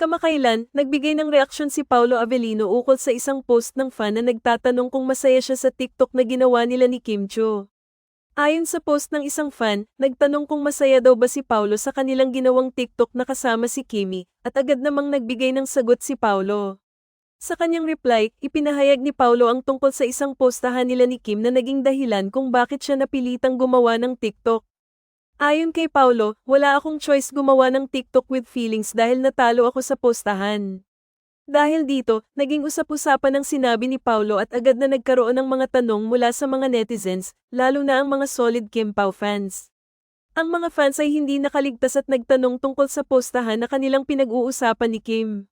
Kamakailan, nagbigay ng reaksyon si Paulo Avellino ukol sa isang post ng fan na nagtatanong kung masaya siya sa TikTok na ginawa nila ni Kim Cho. Ayon sa post ng isang fan, nagtanong kung masaya daw ba si Paulo sa kanilang ginawang TikTok na kasama si Kimi, at agad namang nagbigay ng sagot si Paulo. Sa kanyang reply, ipinahayag ni Paulo ang tungkol sa isang postahan nila ni Kim na naging dahilan kung bakit siya napilitang gumawa ng TikTok. Ayon kay Paulo, wala akong choice gumawa ng TikTok with feelings dahil natalo ako sa postahan. Dahil dito, naging usap-usapan ang sinabi ni Paulo at agad na nagkaroon ng mga tanong mula sa mga netizens, lalo na ang mga solid Kim Pao fans. Ang mga fans ay hindi nakaligtas at nagtanong tungkol sa postahan na kanilang pinag-uusapan ni Kim.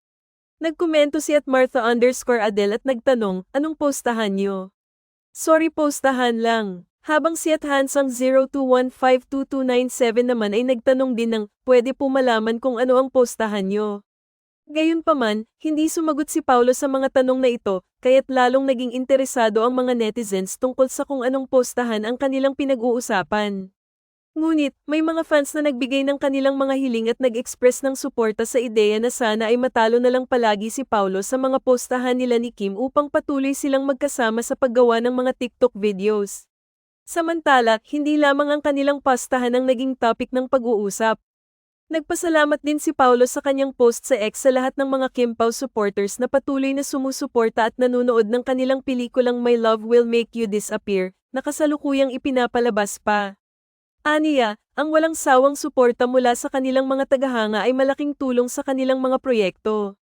Nagkomento si at Martha underscore Adele at nagtanong, anong postahan niyo? Sorry postahan lang. Habang si at Hansang 02152297 naman ay nagtanong din ng, pwede po malaman kung ano ang postahan nyo. Gayunpaman, hindi sumagot si Paulo sa mga tanong na ito, kaya't lalong naging interesado ang mga netizens tungkol sa kung anong postahan ang kanilang pinag-uusapan. Ngunit, may mga fans na nagbigay ng kanilang mga hiling at nag-express ng suporta sa ideya na sana ay matalo na lang palagi si Paulo sa mga postahan nila ni Kim upang patuloy silang magkasama sa paggawa ng mga TikTok videos. Samantala, hindi lamang ang kanilang pastahan ang naging topic ng pag-uusap. Nagpasalamat din si Paulo sa kanyang post sa X sa lahat ng mga Kim Pao supporters na patuloy na sumusuporta at nanonood ng kanilang pelikulang My Love Will Make You Disappear, na kasalukuyang ipinapalabas pa. Aniya, ang walang sawang suporta mula sa kanilang mga tagahanga ay malaking tulong sa kanilang mga proyekto.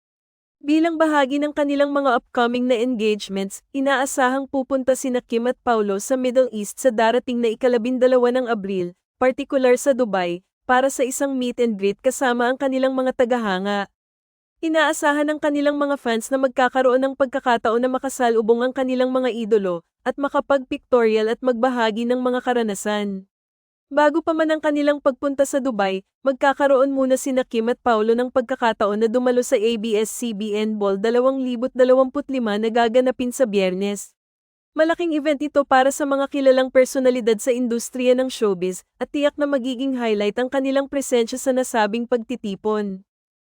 Bilang bahagi ng kanilang mga upcoming na engagements, inaasahang pupunta sina Kim at Paulo sa Middle East sa darating na ikalabindalawa ng Abril, partikular sa Dubai, para sa isang meet and greet kasama ang kanilang mga tagahanga. Inaasahan ng kanilang mga fans na magkakaroon ng pagkakataon na makasalubong ang kanilang mga idolo, at makapag-pictorial at magbahagi ng mga karanasan. Bago pa man ang kanilang pagpunta sa Dubai, magkakaroon muna sina Kim at Paulo ng pagkakataon na dumalo sa ABS-CBN Ball 2025 na gaganapin sa biyernes. Malaking event ito para sa mga kilalang personalidad sa industriya ng showbiz at tiyak na magiging highlight ang kanilang presensya sa nasabing pagtitipon.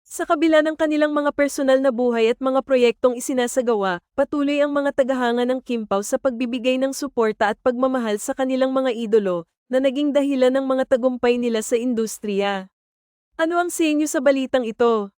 Sa kabila ng kanilang mga personal na buhay at mga proyektong isinasagawa, patuloy ang mga tagahanga ng Kim Pao sa pagbibigay ng suporta at pagmamahal sa kanilang mga idolo, na naging dahilan ng mga tagumpay nila sa industriya. Ano ang senyo sa balitang ito?